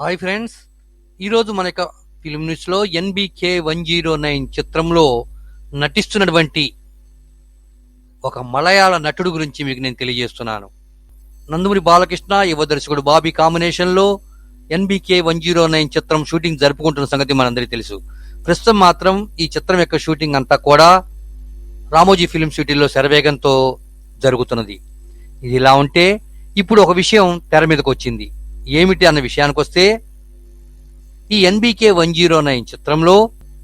Hi friends. ఈరోజు మన యొక్క ఫిలిం న్యూస్లో ఎన్బికే వన్ జీరో నైన్ చిత్రంలో నటిస్తున్నటువంటి ఒక మలయాళ నటుడు గురించి మీకు నేను తెలియజేస్తున్నాను. నందమూరి బాలకృష్ణ యువ దర్శకుడు బాబీ కాంబినేషన్లో ఎన్బికే వన్ జీరో నైన్ చిత్రం షూటింగ్ జరుపుకుంటున్న సంగతి మనందరికీ తెలుసు. ప్రస్తుతం మాత్రం ఈ చిత్రం యొక్క షూటింగ్ అంతా కూడా రామోజీ ఫిలిం సిటీలో శరవేగంతో జరుగుతున్నది. ఇది ఇలా ఉంటే ఇప్పుడు ఒక విషయం తెర మీదకు వచ్చింది ఏమిటి అన్న విషయానికి వస్తే ఈ ఎన్బికే వన్ జీరో నైన్ చిత్రంలో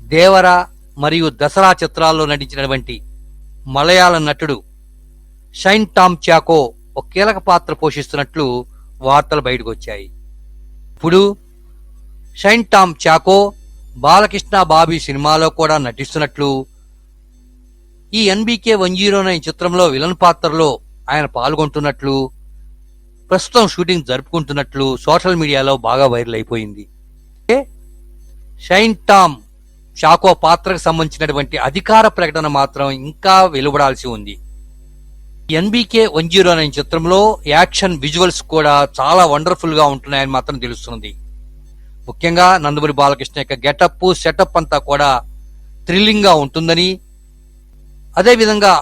దేవర మరియు దసరా చిత్రాల్లో నటించినటువంటి మలయాళ నటుడు షైన్ టామ్ చాకో ఒక కీలక పాత్ర పోషిస్తున్నట్లు వార్తలు బయటకు వచ్చాయి ఇప్పుడు షైన్ టామ్ చాకో బాలకృష్ణ బాబీ సినిమాలో కూడా నటిస్తున్నట్లు ఈ ఎన్బికే వన్ జీరో నైన్ చిత్రంలో విలన్ పాత్రలో ఆయన పాల్గొంటున్నట్లు ప్రస్తుతం షూటింగ్ జరుపుకుంటున్నట్లు సోషల్ మీడియాలో బాగా వైరల్ అయిపోయింది. ఏ? షైన్ టామ్ షాకో పాత్రకు సంబంధించినటువంటి అధికార ప్రకటన మాత్రం ఇంకా వెలువడాల్సి ఉంది. ఎన్బికే వన్ జీరో నైన్ చిత్రంలో యాక్షన్ విజువల్స్ కూడా చాలా వండర్ఫుల్గా ఉంటున్నాయని మాత్రం తెలుస్తుంది. ముఖ్యంగా నందమూరి బాలకృష్ణ యొక్క గెటప్ సెటప్ అంతా కూడా థ్రిల్లింగ్గా ఉంటుందని అదేవిధంగా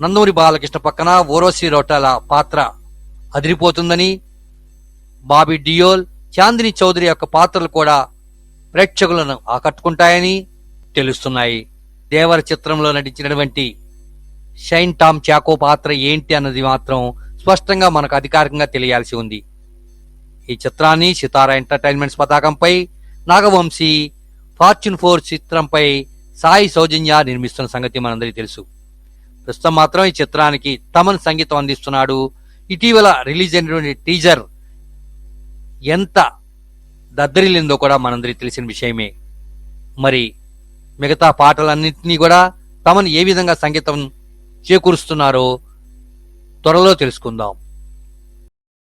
నందమూరి బాలకృష్ణ పక్కన ఓరోసి రోటాల పాత్ర అదిరిపోతుందని బాబీ డియోల్ చాందిని చౌదరి యొక్క పాత్రలు కూడా ప్రేక్షకులను ఆకట్టుకుంటాయని తెలుస్తున్నాయి. దేవర చిత్రంలో నటించినటువంటి షైన్ టామ్ చాకో పాత్ర ఏంటి అన్నది మాత్రం స్పష్టంగా మనకు అధికారికంగా తెలియాల్సి ఉంది. ఈ చిత్రాన్ని సితారా ఎంటర్టైన్మెంట్స్ పతాకంపై నాగవంశీ ఫార్చ్యూన్ ఫోర్ చిత్రంపై సాయి సౌజన్య నిర్మిస్తున్న సంగతి మనందరికీ తెలుసు. ప్రస్తుతం మాత్రం ఈ చిత్రానికి తమన్ సంగీతం అందిస్తున్నాడు ఇటీవల రిలీజ్ అయినటువంటి టీజర్ ఎంత దద్దరిల్లిందో కూడా మనందరికీ తెలిసిన విషయమే. మరి మిగతా పాటలన్నింటినీ కూడా తమను ఏ విధంగా సంగీతం చేకూరుస్తున్నారో త్వరలో తెలుసుకుందాం.